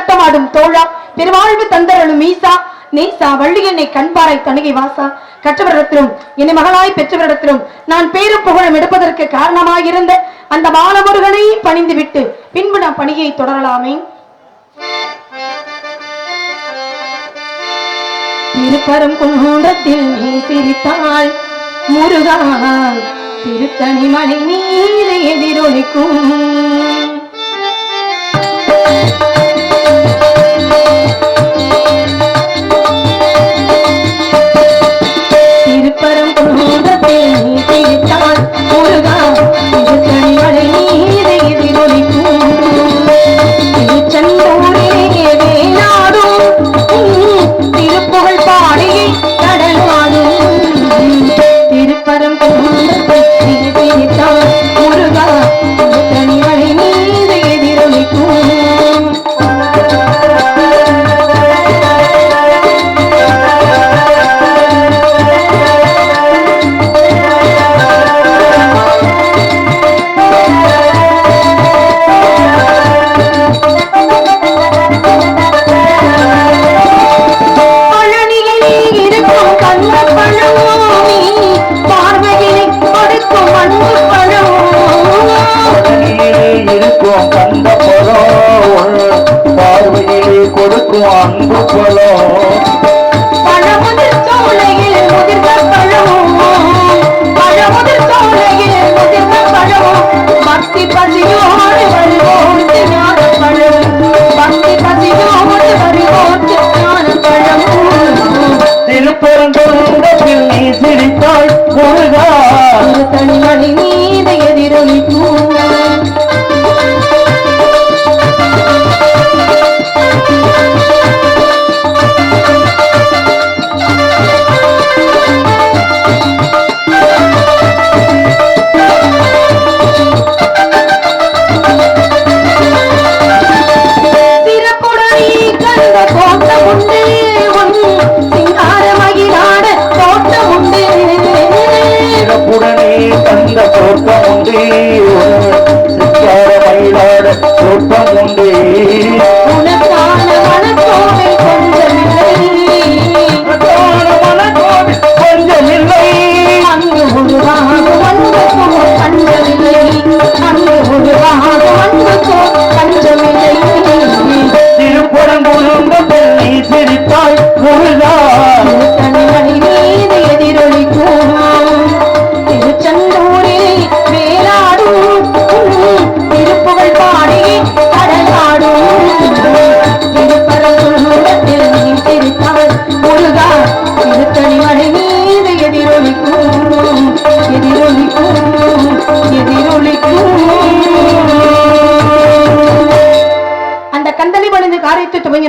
வீசி தோழா பெருவாழ்வு தந்தரலும் ஈசா நேசா வள்ளி என்னை கண்பாரை தணிகை வாசா. கற்றவரிடத்திலும் என்னை மகளாய் பெற்றவரிடத்திலும் நான் பேரும் புகழும் எடுப்பதற்கு காரணமாயிருந்த அந்த மாணவர்களை பணிந்து விட்டு பின்பு நான் பணியை தொடரலாமே. திருப்பரம் குன்றத்தில் நீ சிரித்தாள் முருகா திருத்தணி மலை நீர எதிரொலிக்கும்.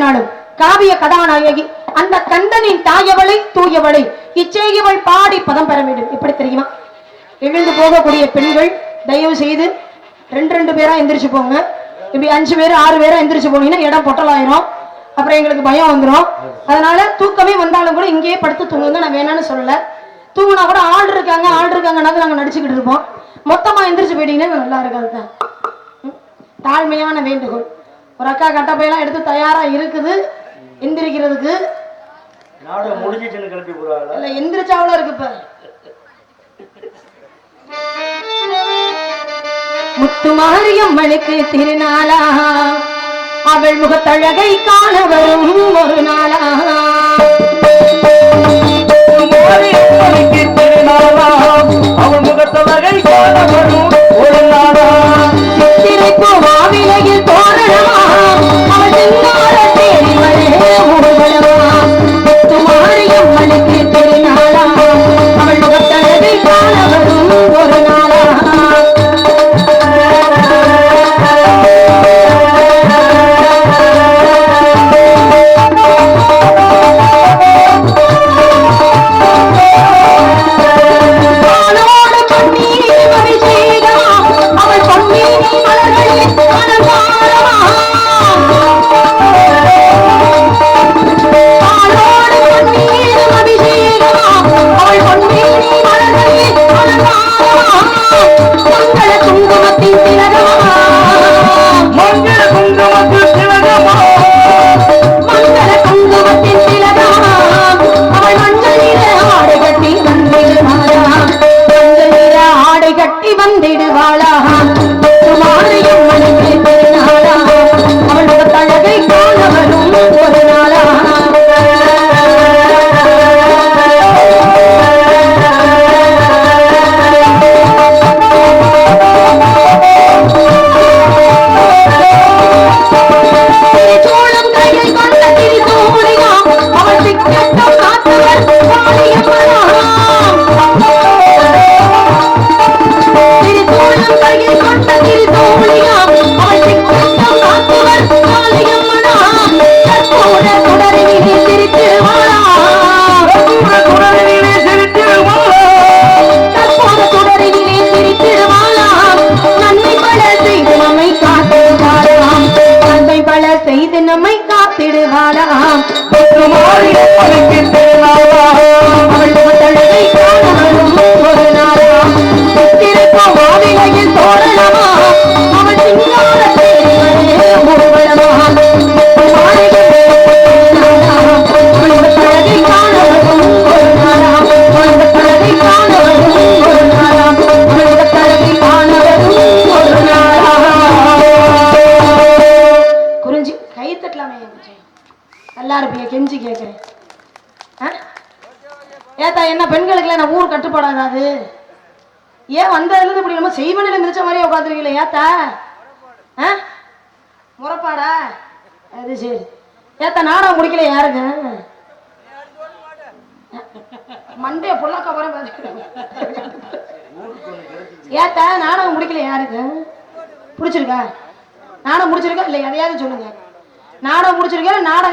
காரியத்தை காவிய கதாநாயகி அந்த கந்தனின் தாயவளை தூயவளை இச்செய்யவள் பாடி பதம் பெற வேண்டும். எப்படி தெரியுமா? எழுந்து போகக்கூடிய பெண்கள் தயவு செய்து ரெண்டு ரெண்டு பேரா எந்திரிச்சு போங்க. இப்படி அஞ்சு பேர் ஆறு பேரா எந்திரிச்சு போனீங்கன்னா இடம் பொட்டலாயிரும். அப்புறம் எங்களுக்கு பயம் வந்துடும் அதனால தூக்கமே வந்தாலும் கூட இங்கேயே படுத்து தூங்குங்க. நான் வேணாம்னு சொல்லல. தூங்கினா கூட ஆள் இருக்காங்க ஆள் இருக்காங்கனாக்க நாங்க நடிச்சுக்கிட்டு இருப்போம். மொத்தமா எந்திரிச்சு போயிட்டீங்கன்னா நல்லா இருக்காது தான் தாழ்மையான வேண்டுகோள். ஒரு அக்கா கட்டப்பையெல்லாம் எடுத்து தயாரா இருக்குது. எந்திரிக்கிறதுக்கு. இல்ல எந்திரிச்சாவளோ இருக்கு இப்ப. முத்துமாரியம்மனுக்கு திருநாளா. அவள் முகத்தழகை காண வரும் ஒரு நாளா. மாரியம்மனுக்கு திருநாளாம் அவன் முகத்தவகை காண வரும் ஒரு நாளா. பூவாவிலையில் தோரணமா. அவள் சிங்கார தேடி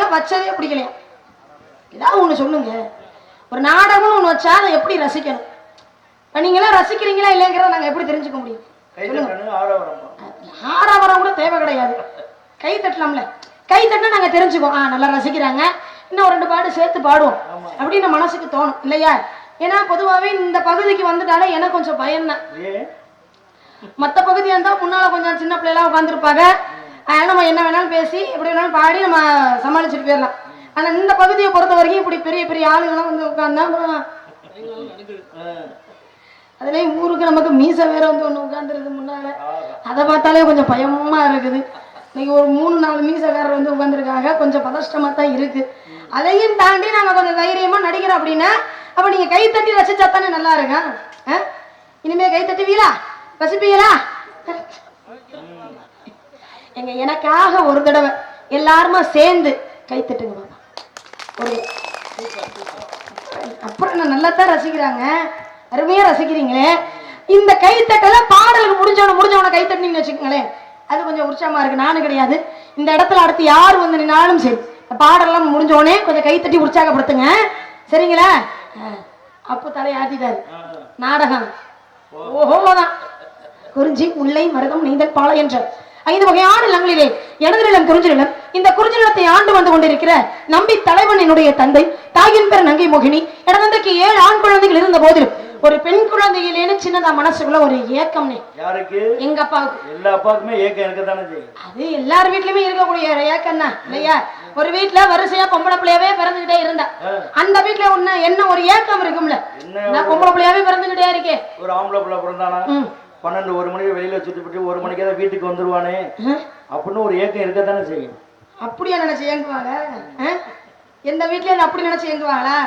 நாடகம் வச்சதே பிடிக்கலையா? ஏதாவது ஒன்று சொல்லுங்க. ஒரு நாடகம்னு ஒன்று வச்சா அதை எப்படி ரசிக்கணும்? இப்போ நீங்களாம் ரசிக்கிறீங்களா இல்லைங்கிறத நாங்கள் எப்படி தெரிஞ்சுக்க முடியும்? ஆறாவரம் கூட தேவை கிடையாது. கை தட்டலாம்ல. கை தட்டினா நாங்கள் தெரிஞ்சுக்குவோம். ஆ நல்லா ரசிக்கிறாங்க. இன்னும் ரெண்டு பாட்டு சேர்த்து பாடுவோம். அப்படின்னு மனசுக்கு தோணும். இல்லையா? ஏன்னா பொதுவாகவே இந்த பகுதிக்கு வந்துட்டாலே எனக்கு கொஞ்சம் பயம்தான். ஏன்? மற்ற பகுதியாக இருந்தால் முன்னால் கொஞ்சம் சின்ன பிள்ளைலாம் உட்காந்துருப்பாங்க அதனால் நம்ம என்ன வேணாலும் பேசி எப்படி வேணாலும் பாடி நம்ம சமாளிச்சுட்டு போயிடலாம். ஆனால் இந்த பகுதியை பொறுத்த வரைக்கும் இப்படி பெரிய பெரிய ஆளுங்களாம் வந்து உட்காந்தா அப்புறம் அதுலேயும் ஊருக்கு நமக்கு மீசை வேற வந்து ஒன்று உட்காந்துருது முன்னால. அதை பார்த்தாலே கொஞ்சம் பயமாக இருக்குது. இன்னைக்கு ஒரு மூணு நாலு மீசக்காரர் வந்து உட்காந்துருக்காங்க கொஞ்சம் பதஷ்டமாக தான் இருக்கு. அதையும் தாண்டி நாங்கள் கொஞ்சம் தைரியமாக நடிக்கிறோம் அப்படின்னா அப்போ நீங்கள் கை தட்டி ரசிச்சா தானே நல்லா இருக்கும். ஆ? இனிமே கை தட்டுவீங்களா? ரசிப்பீங்களா? எங்க எனக்காக ஒரு தடவை எல்லாருமா சேர்ந்து கை தட்டுங்க ஒரு அப்புறம் என்ன நல்லா தான் ரசிக்கிறாங்க. அருமையா ரசிக்கிறீங்களே. இந்த கைத்தட்டல பாடலுக்கு முடிஞ்சவன முடிஞ்சவன கைத்தட்டினீங்கன்னு வச்சுக்கோங்களேன். அது கொஞ்சம் உற்சாகமா இருக்கு. நானும் கிடையாது. இந்த இடத்துல அடுத்து யார் வந்து நின்னாலும் சரி பாடலாம் முடிஞ்ச கொஞ்சம் கைத்தட்டி உற்சாகப்படுத்துங்க. சரிங்களா? அப்போ தலையாட்டிட்டாரு நாடகம். ஓஹோதான் குறிஞ்சி முல்லை மருதம் நீந்தல் பாலை என்ற ஐந்து வகையான நிலங்களிலே எனது நிலம் குறிஞ்சி நிலம். இந்த குறிஞ்சி நிலத்தை ஆண்டு வந்து கொண்டிருக்கிற நம்பி தலைவன் என்னுடைய தந்தை தாயின் பேர் நங்கை மோகினி. எனது தந்தைக்கு ஏழு ஆண் குழந்தைகள் இருந்த போதிலும் ஒரு பெண் குழந்தையிலேன்னு சின்னதா மனசுக்குள்ள ஒரு ஏக்கம்னே. யாருக்கு? எங்க அப்பாவுக்கு. எல்லா அப்பாவுக்குமே ஏக்கம் இருக்க தானே செய்யும். அது எல்லார் வீட்லயுமே இருக்கக்கூடிய ஒரு ஏக்கம் தான் இல்லையா? ஒரு வீட்ல வரிசையா பொம்பளை பிள்ளையாவே பிறந்துகிட்டே இருந்தா. அந்த வீட்ல ஒண்ணு என்ன ஒரு ஏக்கம் இருக்கும்ல? நான் பொம்பளை பிள்ளையாவே பிறந்துகிட்டே இருக்கே ஒரு ஆம்பளை பிள்ளை பிறந்தானா. பன்னெண்டு ஒரு மணிக்கு வெளியில சுத்திவிட்டு ஒரு மணிக்கு தான் வீட்டுக்கு வந்துருவானே. அப்படின்னு ஒரு ஏக்கம் இருக்க தானே செய்யும். அப்படியா நினைச்சு ஏங்குவாங்க? எந்த வீட்லயும் அப்படி நினைச்சு ஏங்குவாங்களா?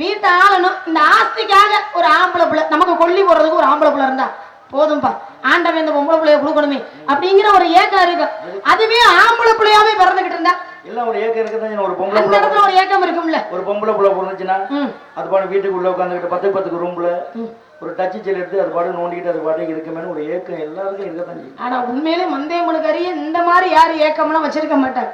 வீட்டை ஆளணும். இந்த ஆஸ்திக்காக ஒரு ஆம்பளை பிள்ளை நமக்கு கொல்லி போடுறதுக்கு ஒரு ஆம்பளை பிள்ளை இருந்தா போதும்பா. ஆண்டவன் இந்த பொம்பளை பிள்ளைய கொடுக்கணுமே. அப்படிங்கிற ஒரு ஏக்கம் இருக்கு அதுவே ஆம்பளை பிள்ளையாவே பிறந்துகிட்டு இருந்தா. எல்லாம் ஒரு ஏக்கம் இருக்க தான் செய்யும். ஒரு பொம்பளை அந்த இடத்துல ஒரு ஏக்கம் இருக்கும்ல. ஒரு பொம்பளை பிள்ளை பிறந்துச்சுன்னா அது பாட்டு வீட்டுக்குள்ள உட்காந்துக்கிட்டு பத்து பத்துக்கு ரூம்ல. ஒரு டச்சு செல் எடுத்து அது பாட்டு நோண்டிக்கிட்டு அது பாட்டு இருக்குமேனு ஒரு ஏக்கம் எல்லாருக்கும் இருக்கத்தான் செய்யும். ஆனா உண்மையிலே மந்தேமனுக்கறிய இந்த மாதிரி யாரும் ஏக்கம்லாம் வச்சிருக்க மாட்டாங்க.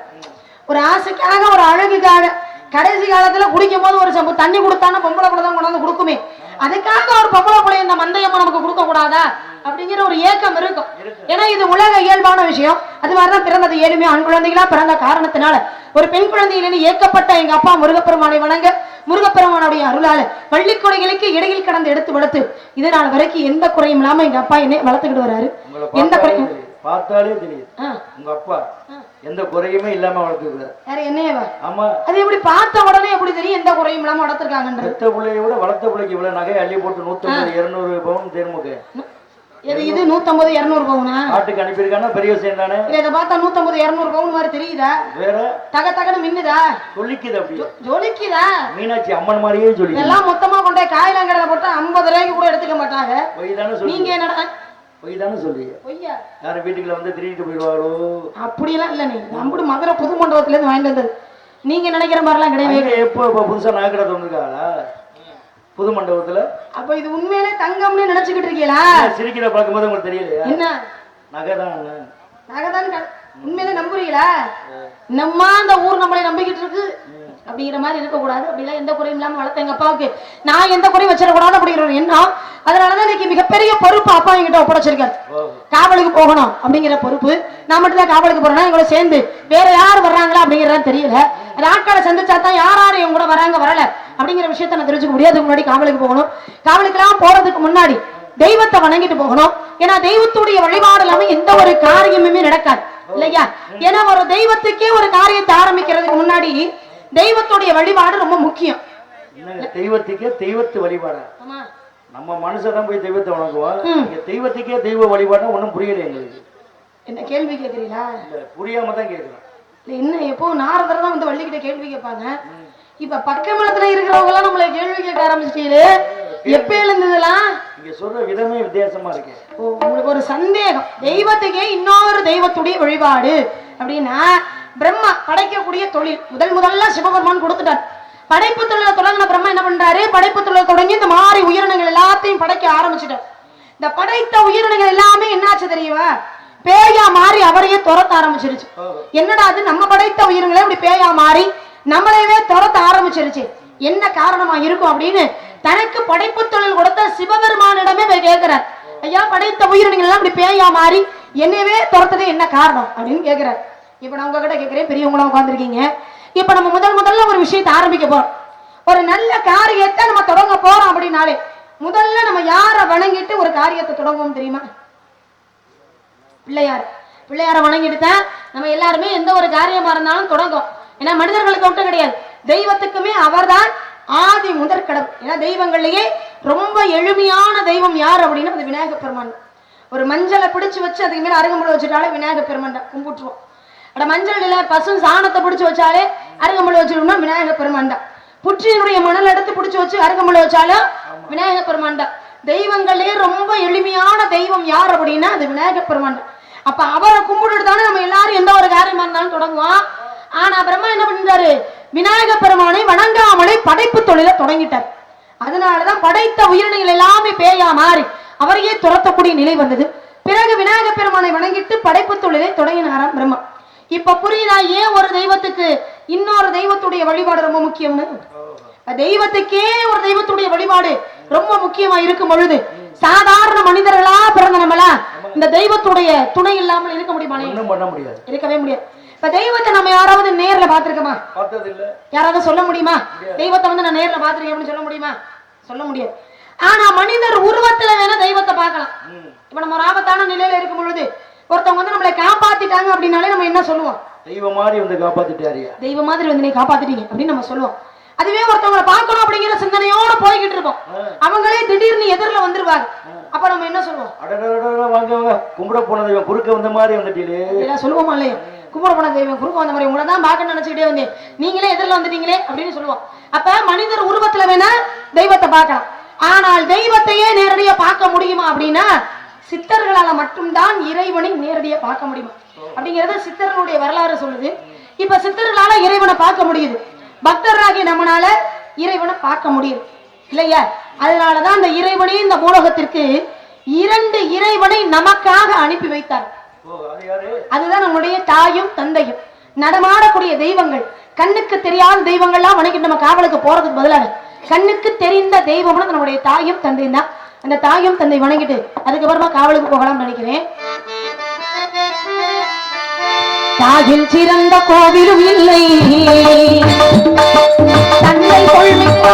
ஒரு ஆசைக்காக ஒரு அழகுக்காக கடைசி காலத்துல குடிக்கும் போது ஒரு சம்பு தண்ணி கொடுத்தானா பொம்பளை கூட தான் கொண்டாந்து கொடுக்குமே. அதுக்காக ஒரு பொம்பளை பிள்ளை இந்த மந்தையம்மா நமக்கு கொடுக்க கூடாதா அப்படிங்கிற ஒரு ஏக்கம் இருக்கும். ஏன்னா இது உலக இயல்பான விஷயம். அது மாதிரிதான் பிறந்தது ஏழுமே ஆண் குழந்தைகளா பிறந்த காரணத்தினால. ஒரு பெண் குழந்தையிலிருந்து ஏக்கப்பட்ட எங்க அப்பா முருகப்பெருமானை வணங்க முருகப்பெருமானுடைய அருளால பள்ளிக்கொடைகளுக்கு இடையில் கடந்து எடுத்து வளர்த்து இது நாள் வரைக்கும் எந்த குறையும் இல்லாம எங்க அப்பா என்னை வளர்த்துக்கிட்டு வராரு உங்களை எந்த குறையும். பார்த்தாலே தெரியுது ஆ, உங்க அப்பா எந்த குறையுமே இல்லாம வளர்த்துருக்காரு யாரு என்னையவா ஆமா. அது எப்படி பார்த்த உடனே எப்படி தெரியும் எந்த குறையும் இல்லாம வளர்த்துருக்காங்கன்றது? பெத்த பிள்ளைய விட வளர்த்த பிள்ளைக்கு இவ்வளவு நகை அள்ளி போட்டு நூத்தம்பது இருநூறு பவுன் தேர்முக இது இது நூத்தம்பது இருநூறு பவுனா? காட்டுக்கு அனுப்பியிருக்கானா? பெரிய விஷயம் தானே. இல்ல இதை பார்த்தா நூத்தம்பது இருநூறு பவுன் மாதிரி தெரியுதா? வேற. தக தகன்னு மின்னுதா? சொல்லிக்குது அப்படி. ஜொலிக்குதா? மீனாட்சி அம்மன் மாதிரியே சொல்லி இதெல்லாம் மொத்தமா கொண்டே காயிலாங்கடல போட்டா ஐம்பது ரூபாய்க்கு கூட எடுத்துக்க மாட்டாங்க. நீங்க என்னடா பொய் தானே சொல்றீங்க பொய்யா? யாரும் வீட்டுக்குள்ள வந்து திருடிட்டு போயிடுவாரோ அப்படிலாம் இல்ல நீ. நம்புடு மதுரை புது மண்டபத்துல இருந்து வாங்கிட்டு வந்தது. நீங்க நினைக்கிற மாதிரிலாம் அங்க எப்போ இப்போ புதுசா நகைக்கடை திறந்துருக்காங்களா புது மண்டபத்துல? அப்ப இது உண்மையிலே தங்கம்னு நினைச்சுக்கிட்டு இருக்கீங்களா சிரிக்கிற பார்க்கும்போது உங்களுக்கு தெரியலையா? என்ன? நகை தான் நகைதான். க- உண்மையிலே நம்புறீங்களா நம்ம அந்த ஊர் நம்மளை நம்பிக்கிட்டு இருக்கு. அப்படிங்கிற மாதிரி இருக்கக்கூடாது. அப்படிலாம் எந்த குறையும் இல்லாம வளர்த்த எங்க அப்பாவுக்கு நான் எந்த குறையும் வச்சிடக்கூடாது அப்படிங்கிற ஒரு எண்ணம் அதனாலதான் இன்னைக்கு மிகப்பெரிய பொறுப்பு அப்பா என்கிட்ட ஒப்படைச்சிருக்காரு. காவலுக்கு போகணும் அப்படிங்கிற பொறுப்பு. நான் மட்டும் தான் காவலுக்கு போறேன்னா எங்களோட சேர்ந்து வேற யார் வர்றாங்களா அப்படிங்கறது தெரியல. ஆட்களை சந்திச்சா தான் யார் யார் என் கூட வராங்க வரல அப்படிங்கிற விஷயத்த நான் தெரிஞ்சுக்க முடியாது. முன்னாடி காவலுக்கு போகணும். காவலுக்கெல்லாம் போறதுக்கு முன்னாடி தெய்வத்தை வணங்கிட்டு போகணும். ஏன்னா தெய்வத்துடைய வழிபாடு இல்லாம எந்த ஒரு காரியமுமே நடக்காது. இல்லையா? ஏன்னா ஒரு தெய்வத்துக்கே ஒரு காரியத்தை ஆரம்பிக்கிறதுக்கு முன்னாடி தெய்வத்துடைய வழிபாடு ரொம்ப முக்கியம். தெய்வத்துக்கே தெய்வத்து வழிபாடா? நம்ம மனுஷன் போய் தெய்வத்தை வணங்குவோம். இங்க தெய்வத்துக்கே தெய்வ வழிபாடுனா ஒன்றும் புரியல எங்களுக்கு. என்ன கேள்வி கேட்குறீங்களா புரியாம தான் கேட்குறோம் என்ன எப்போ நாரதர் தான் வந்து வள்ளிக்கிட்ட கேள்வி கேட்பாங்க. இப்ப பக்கமலத்துல இருக்கிறவங்க எல்லாம் நம்மள கேள்வி கேட்க ஆரம்பிச்சிட்டீரு எப்ப எழுந்ததெல்லாம்? இங்க சொல்ற விதமே வித்தியாசமா இருக்கு. உங்களுக்கு ஒரு சந்தேகம். தெய்வத்துக்கே இன்னொரு தெய்வத்துடைய வழிபாடு. அப்படின்னா பிரம்மா படைக்கக்கூடிய தொழில். முதல் முதல்ல சிவபெருமான் கொடுத்துட்டார். படைப்பு தொழிலை தொடங்கின பிரம்மா என்ன பண்றாரு? படைப்பு தொழிலை தொடங்கி இந்த மாதிரி உயிரினங்கள் எல்லாத்தையும் படைக்க ஆரம்பிச்சிட்டார். இந்த படைத்த உயிரினங்கள் எல்லாமே என்னாச்சு தெரியுமா? பேயா மாறி அவரையே துரத்த ஆரம்பிச்சிருச்சு. என்னடா அது? நம்ம படைத்த உயிரினங்களே இப்படி பேயா மாறி நம்மளையவே துரத்த ஆரம்பிச்சிருச்சு. என்ன காரணமா இருக்கும் அப்படின்னு தனக்கு படைப்பு தொழில் கொடுத்த சிவபெருமானிடமே போய் கேட்கிறார். ஐயா படைத்த உயிரினங்கள் எல்லாம் இப்படி பேயா மாறி என்னையவே துரத்தது என்ன காரணம்? அப்படின்னு கேட்கிறார். இப்ப நான் உங்ககிட்ட கேட்கிறேன் பெரியவங்களா உட்காந்துருக்கீங்க இப்ப நம்ம முதல் முதல்ல ஒரு விஷயத்தை ஆரம்பிக்க போறோம். ஒரு நல்ல காரியத்தை நம்ம தொடங்க போறோம் அப்படின்னாலே முதல்ல நம்ம யாரை வணங்கிட்டு ஒரு காரியத்தை தொடங்குவோம் தெரியுமா? பிள்ளையார். பிள்ளையாரை வணங்கிட்டு தான் நம்ம எல்லாருமே எந்த ஒரு காரியமா இருந்தாலும் தொடங்கும். ஏன்னா மனிதர்களுக்கு மட்டும் கிடையாது. தெய்வத்துக்குமே அவர்தான் ஆதி முதற் கடவுள். ஏன்னா தெய்வங்கள்லயே ரொம்ப எளிமையான தெய்வம் யார் அப்படின்னா அது விநாயகப் பெருமான். ஒரு மஞ்சளை பிடிச்சு வச்சு அதுக்கு மேல அருகம்புல வச்சுட்டாலே விநாயகப் பெருமான் தான். கும்பிட்டுருவோம். அட மஞ்சள் இல்ல பசு சாணத்தை பிடிச்சு வச்சாலே அருகம்புல் வச்சிருந்தோம்னா விநாயகப் பெருமான் தான் புற்றினுடைய மணல் எடுத்து பிடிச்சு வச்சு அருகம்புல் வச்சாலும் விநாயகப் பெருமான் தான் தெய்வங்களே ரொம்ப எளிமையான தெய்வம் யார் அப்படின்னா அது விநாயகப் பெருமான் தான் அப்ப அவரை கும்பிட்டுட்டு தானே நம்ம எல்லாரும் எந்த ஒரு காரியமா இருந்தாலும் தொடங்குவோம். ஆனா பிரம்மா என்ன பண்ணிட்டாரு விநாயக பெருமானை வணங்காமலே படைப்பு தொழிலை தொடங்கிட்டார். அதனாலதான் படைத்த உயிரினங்கள் எல்லாமே பேயா மாறி அவரையே துரத்தக்கூடிய நிலை வந்தது. பிறகு விநாயக பெருமானை வணங்கிட்டு படைப்பு தொழிலை தொடங்கினாராம் பிரம்மா. இப்ப புரியுதா? ஏன் ஒரு தெய்வத்துக்கு இன்னொரு தெய்வத்துடைய வழிபாடு ரொம்ப முக்கியம்னு? தெய்வத்துக்கே ஒரு தெய்வத்துடைய வழிபாடு ரொம்ப முக்கியமா இருக்கும் பொழுது சாதாரண மனிதர்களா பிறந்த நம்மளா இந்த தெய்வத்துடைய துணை இல்லாமல் இருக்க முடியாது. இருக்கவே முடியாது. இப்ப தெய்வத்தை நம்ம யாராவது நேர்ல பாத்திருக்கோமா யாராவது சொல்ல முடியுமா? தெய்வத்தை வந்து நான் நேர்ல பாத்திருக்கேன் சொல்ல முடியுமா? சொல்ல முடியாது. ஆனா மனிதர் உருவத்துல வேணா தெய்வத்தை பார்க்கலாம். இப்ப நம்ம ஒரு ஆபத்தான நிலையில இருக்கும் பொழுது ஒருத்தவங்க வந்து நம்மளை காப்பாத்திட்டாங்க அப்படின்னாலே நம்ம என்ன சொல்லுவோம்? தெய்வம் மாதிரி வந்து காப்பாத்திட்டாரியா? தெய்வம் மாதிரி வந்து நீ காப்பாத்திட்டீங்க அப்படின்னு நம்ம சொல்லுவோம். அதுவே ஒருத்தவங்களை பார்க்கணும் அப்படிங்கிற சிந்தனையோட போய்கிட்டு இருப்போம். அவங்களே திடீர்னு எதிரில வந்துருவாங்க. அப்ப நம்ம என்ன சொல்லுவோம்? வாங்க கும்பிட போன தெய்வம் குறுக்க வந்த மாதிரி வந்துட்டீங்களே. சொல்லுவோமா இல்லையா? கும்பிட போன தெய்வம் குறுக்க வந்த மாதிரி உங்களை தான் பார்க்க நினைச்சுக்கிட்டே வந்தேன். நீங்களே எதிரில் வந்துட்டீங்களே அப்படின்னு சொல்லுவோம். அப்ப மனிதர் உருவத்துல வேணா தெய்வத்தை பார்க்கலாம். ஆனால் தெய்வத்தையே நேரடியா பார்க்க முடியுமா அப்படின்னா சித்தர்களால மட்டும்தான் இறைவனை நேரடியா பார்க்க முடியுமா? அப்படிங்கறது சித்தர்களுடைய வரலாறு சொல்லுது. இப்ப சித்தர்களால இறைவனை பார்க்க முடியுது. பக்தராகிய நம்மனால இறைவனை பார்க்க முடியுது. இல்லையா? அதனாலதான் இந்த இறைவனே இந்த மூலகத்திற்கு இரண்டு இறைவனை நமக்காக அனுப்பி வைத்தார். அதுதான் நம்முடைய தாயும் தந்தையும். நடமாடக்கூடிய தெய்வங்கள். கண்ணுக்கு தெரியாத தெய்வங்கள்லாம் வணங்கிட்டு நம்ம காவலுக்கு போறதுக்கு பதிலாக கண்ணுக்கு தெரிந்த தெய்வம்னு நம்முடைய தாயும் தந்தையும் தான். அந்த தாயும் தந்தை வணங்கிட்டு அதுக்கப்புறமா காவலுக்கு போகலாம்னு நினைக்கிறேன். தாயில் சிறந்த கோவிலும் இல்லை. தந்தை கொள்மிக்க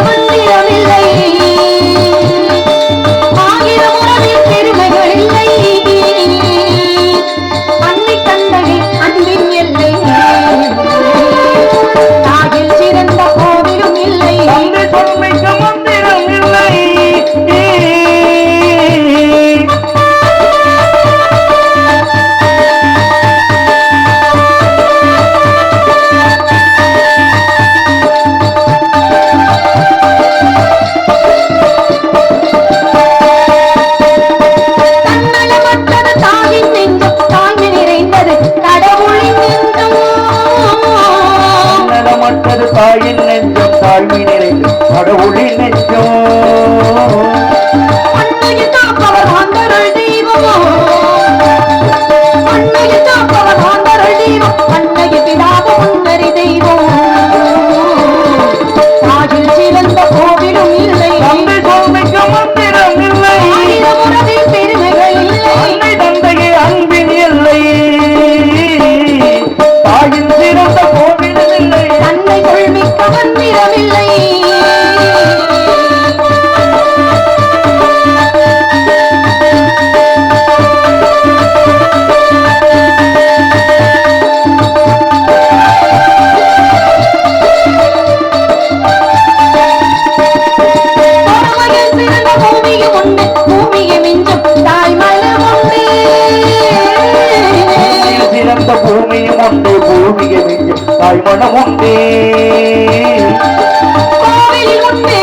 பூமியும் உண்டு பூமியை மிஞ்சும் தாய்மணம் உண்டு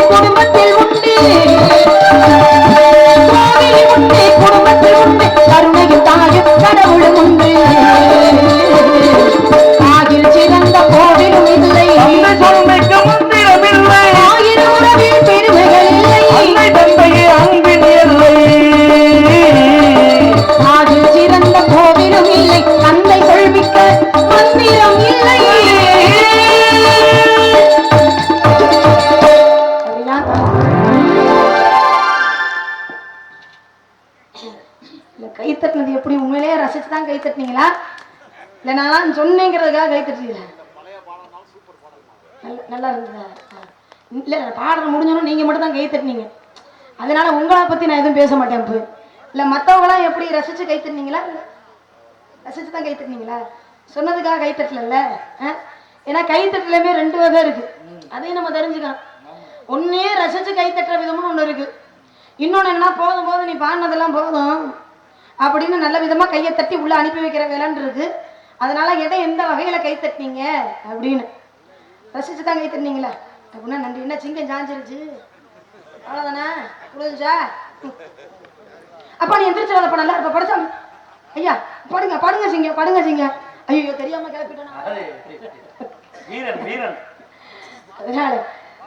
குடும்பத்தில் உண்டு. குடும்பத்தில் உண்டு. கருணையும் தாயும் கடவுளும் உண்டு. தாயில் சிறந்த கோவிலும் இல்லை. தந்தை இல்லை கை தட்டினது எப்படி? உண்மையிலேயே ரசித்து தான் கை தட்டினீங்களா? இல்ல நான் சொன்னேங்கிறதுக்காக கை தட்டுறீங்களா நல்ல- நல்லா இருந்ததா? இல்லை பாடல் முடிஞ்சோன்னு நீங்கள் மட்டும் தான் கை தட்டினீங்க. அதனால உங்களை பற்றி நான் எதுவும் பேச மாட்டேன் இப்போ இல்லை மற்றவங்களாம் எப்படி ரசித்து கை தட்டினீங்களா? ரசித்து தான் கை தட்டினீங்களா? சொன்னதுக்காக கை தட்டல ஏன்னா கை ரெண்டு வகை இருக்குது அதையும் நம்ம தெரிஞ்சுக்கலாம் ஒன்னே ரசித்து கை தட்டுற விதம்னு ஒன்று இருக்குது இன்னொன்று என்னன்னா போதும் போதும் நீ பாடினதெல்லாம் போதும். அப்படின்னு நல்ல விதமா கையை தட்டி உள்ள அனுப்பி வைக்கிற இருக்கு. அதனால எதை எந்த வகையில கை தட்டினீங்க அப்படின்னு. ரசிச்சு தான் கை தட்டினீங்களா. அப்படின்னா நன்றி. என்ன சிங்கம் சாஞ்சிருச்சு? அவ்வளவுதானே? புரிஞ்சுச்சா? அப்பா நீ எந்திரிச்சிடாதப்பா நல்லா இருப்ப. படிச்சா ஐயா படுங்க படுங்க சிங்க படுங்க சிங்க ஐயோ தெரியாம கிளப்பிட்டேன்? அதனால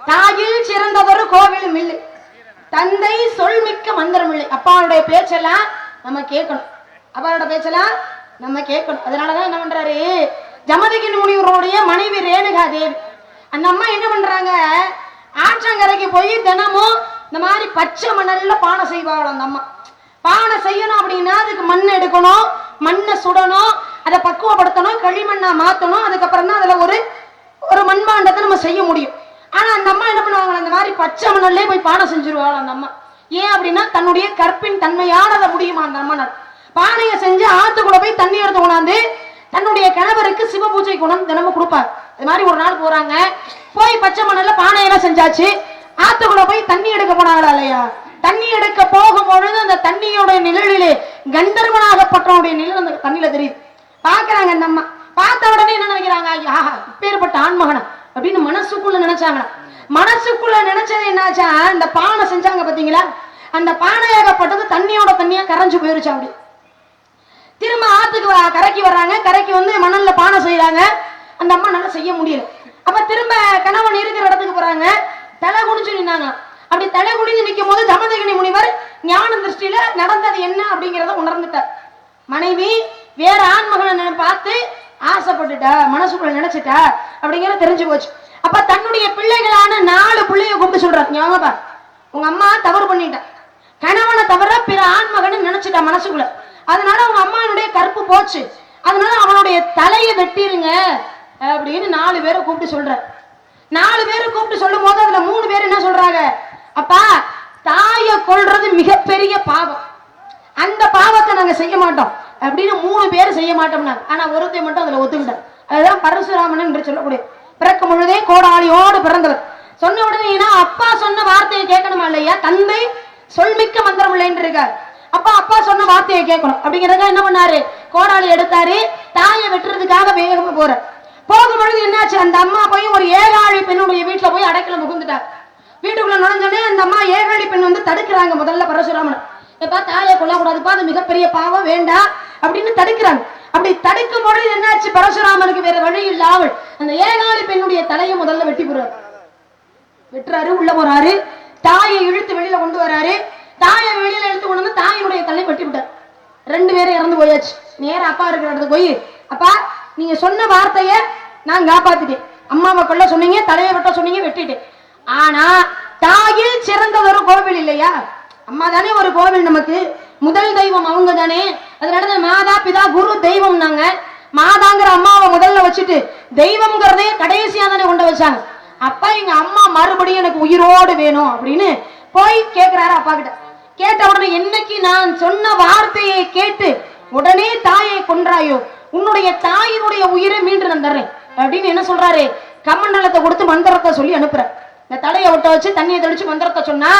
தாயில் சிறந்ததொரு கோவிலும் இல்லை. தந்தை சொல்மிக்க மந்திரம் இல்லை. அப்பாவுடைய பேச்செல்லாம் நம்ம கேட்கணும். அப்பாவோட பேச்செல்லாம் நம்ம கேட்கணும். அதனாலதான் என்ன பண்றாரு? ஜமதகின் முனிவருடைய மனைவி ரேணுகா தேவி. அந்த அம்மா என்ன பண்றாங்க? ஆற்றங்கரைக்கு போய் தினமும் இந்த மாதிரி பச்சை மணல்ல பானை செய்வாங்களாம் அந்த அம்மா. பானை செய்யணும் அப்படின்னா அதுக்கு மண் எடுக்கணும் மண்ணை சுடணும் அதை பக்குவப்படுத்தணும் களிமண்ணா மாத்தணும் அதுக்கப்புறம் தான் அதுல ஒரு ஒரு மண்பாண்டத்தை நம்ம செய்ய முடியும். ஆனா அந்த அம்மா என்ன பண்ணுவாங்க அந்த மாதிரி பச்சை மணல்லே போய் பானை செஞ்சிருவாங்க அந்த அம்மா. ஏன் அப்படின்னா தன்னுடைய கற்பின் தன்மையானத முடியுமா அந்த அம்மனால் பானையை செஞ்சு ஆத்துக்குள்ள போய் தண்ணி எடுத்து கொண்டாந்து தன்னுடைய கணவருக்கு சிவ பூஜை குணம் தினமும் கொடுப்பார். அது மாதிரி ஒரு நாள் போறாங்க. போய் பச்சை மணல்ல பானையெல்லாம் செஞ்சாச்சு. ஆத்துக்குள்ள போய் தண்ணி எடுக்க போனாங்களா இல்லையா? தண்ணி எடுக்க போகும் பொழுது அந்த தண்ணியோட நிழலிலே கந்தர்வனாகப்பட்டவனுடைய நிழல் அந்த தண்ணியில தெரியுது. பாக்குறாங்க அந்த அம்மா. பார்த்த உடனே என்ன நினைக்கிறாங்க? ஐயா இப்பேற்பட்ட ஆண்மகனா அப்படின்னு மனசுக்குள்ள நினைச்சாங்களா மனசுக்குள்ள நினைச்சது என்னாச்சா? இந்த பானை செஞ்சாங்க பாத்தீங்களா? அந்த பானையாகப்பட்டது தண்ணியோட தண்ணியா கரைஞ்சு போயிருச்சு அப்படி. திரும்ப ஆத்துக்கு வ- கரைக்கு வர்றாங்க. கரைக்கு வந்து மணல்ல பானை செய்யறாங்க அந்த அம்மா நல்லா செய்ய முடியல. அப்ப திரும்ப கணவன் இருக்கிற இடத்துக்கு போறாங்க. தலை குனிஞ்சு நின்னாங்க. அப்படி தலை குனிஞ்சு நிற்கும் போது தமதகினி முனிவர் ஞான திருஷ்டியில நடந்தது என்ன அப்படிங்கிறத உணர்ந்துட்டார். மனைவி வேற ஆண் மகனை பார்த்து ஆசைப்பட்டுட்டா மனசுக்குள்ள நினைச்சிட்டா அப்படிங்கறது தெரிஞ்சு போச்சு. அப்ப தன்னுடைய பிள்ளைகளான நாலு பிள்ளைய கூப்பிட்டு சொல்றாரு. ஞாபகம் உங்க அம்மா தவறு பண்ணிட்டா. கணவனை தவிர பிற ஆண்மகன் நினைச்சிட்டா மனசுக்குள்ள. அதனால அவங்க அம்மானுடைய கருப்பு போச்சு. அதனால அவனுடைய தலையை வெட்டிருங்க அப்படின்னு நாலு பேரை கூப்பிட்டு சொல்ற நாலு பேரை கூப்பிட்டு சொல்லும் போது அதுல மூணு பேர் என்ன சொல்றாங்க? அப்பா தாயை கொல்றது மிகப்பெரிய பாவம். அந்த பாவத்தை நாங்க செய்ய மாட்டோம். அப்படின்னு மூணு பேர் செய்ய மாட்டோம்னா ஆனா ஒருத்தை மட்டும் அதுல ஒத்துக்கிட்டார் அதுதான் பரசுராமன் என்று சொல்லக்கூடிய பிறக்கும் பொழுதே கோடாளியோடு பிறந்தவர். சொன்ன உடனே ஏன்னா அப்பா சொன்ன வார்த்தையை கேட்கணுமா இல்லையா? தந்தை சொல்மிக்க மந்திரம் இல்லைன்னு இருக்கார். அப்பா அப்பா சொன்ன வார்த்தையை கேட்கணும். அப்படிங்கிறத என்ன பண்ணாரு? கோடாளி எடுத்தாரு. தாயை வெட்டுறதுக்காக வேகமா போறார். போகும் பொழுது என்னாச்சு? அந்த அம்மா போய் ஒரு ஏகாழி பெண்ணுடைய வீட்டுல போய் அடைக்கல முகுந்துட்டார் வீட்டுக்குள்ள நுழைஞ்சோடனே அந்த அம்மா ஏகாழி பெண் வந்து தடுக்கிறாங்க முதல்ல பரசுராமன். எப்பா தாயை கொல்லக்கூடாதுப்பா அது மிகப்பெரிய பாவம் வேண்டாம் அப்படின்னு தடுக்கிறாங்க. அப்படி தடுக்கும் பொழுது என்னாச்சு? பரசுராமனுக்கு வேற வழி இல்லாமல் அந்த ஏகாலி பெண்ணுடைய தலையை முதல்ல வெட்டி போறாரு வெட்டுறாரு உள்ள போறாரு. தாயை இழுத்து வெளியில கொண்டு வராரு. தாயை வெளியில இழுத்து கொண்டு வந்து தாயினுடைய தலையை வெட்டி விட்டார். ரெண்டு பேரும் இறந்து போயாச்சு. நேரம் அப்பா இருக்கிற இடத்துக்கு போய் அப்பா நீங்க சொன்ன வார்த்தைய நான் காப்பாத்திட்டேன். அம்மாவை கொள்ள சொன்னீங்க தலையை வெட்ட சொன்னீங்க வெட்டிட்டேன். ஆனா தாயில் சிறந்ததொரு கோவில் இல்லையா? அம்மா தானே ஒரு கோவில் நமக்கு? முதல் தெய்வம் அவங்க தானே அதனால மாதா பிதா குரு தெய்வம் நாங்க. மாதாங்கிற அம்மாவை முதல்ல வச்சுட்டு தெய்வம்ங்கிறதே கடைசியா தானே கொண்டு வச்சாங்க. அப்பா எங்க அம்மா மறுபடியும் எனக்கு உயிரோடு வேணும் அப்படின்னு போய் கேக்குறாரு அப்பா கிட்ட. கேட்ட உடனே என்னைக்கு நான் சொன்ன வார்த்தையை கேட்டு உடனே தாயை கொன்றாயோ? உன்னுடைய தாயினுடைய உயிரை மீண்டு நான் தர்றேன் அப்படின்னு என்ன சொல்றாரு? கமண்டலத்தை கொடுத்து மந்திரத்தை சொல்லி அனுப்புற இந்த தடையை ஒட்ட வச்சு தண்ணியை தெளிச்சு மந்திரத்தை சொன்னா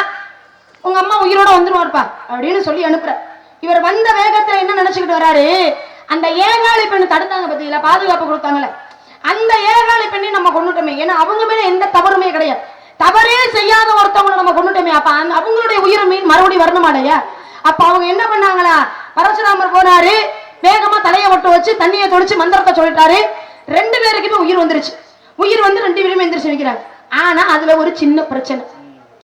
உங்க அம்மா உயிரோட வந்துருவாருப்பா அப்படின்னு சொல்லி அனுப்புற இவர் வந்த வேகத்துல என்ன நினைச்சுக்கிட்டு வராரு? அந்த ஏகாளி பெண்ணு தடுத்தாங்க பாத்தீங்களா? பாதுகாப்பு கொடுத்தாங்கல்ல. அந்த ஏகாளி பெண்ணை நம்ம கொண்டுட்டோமே ஏன்னா அவங்க மேல எந்த தவறுமே கிடையாது. தவறே செய்யாத ஒருத்தவங்களை நம்ம கொண்டுட்டோமே அப்ப அந்த- அவங்களுடைய உயிர் மீன் மறுபடியும் வரணுமாடையா அப்ப அவங்க என்ன பண்ணாங்களா? பரசுராமர் போனாரு. வேகமா தலையை ஒட்டு வச்சு தண்ணியை தொளிச்சு மந்திரத்தை சொல்லிட்டாரு. ரெண்டு பேருக்குமே உயிர் வந்துருச்சு. உயிர் வந்து ரெண்டு பேருமே எந்திரிச்சு நிக்கிறாங்க. ஆனா அதுல ஒரு சின்ன பிரச்சனை.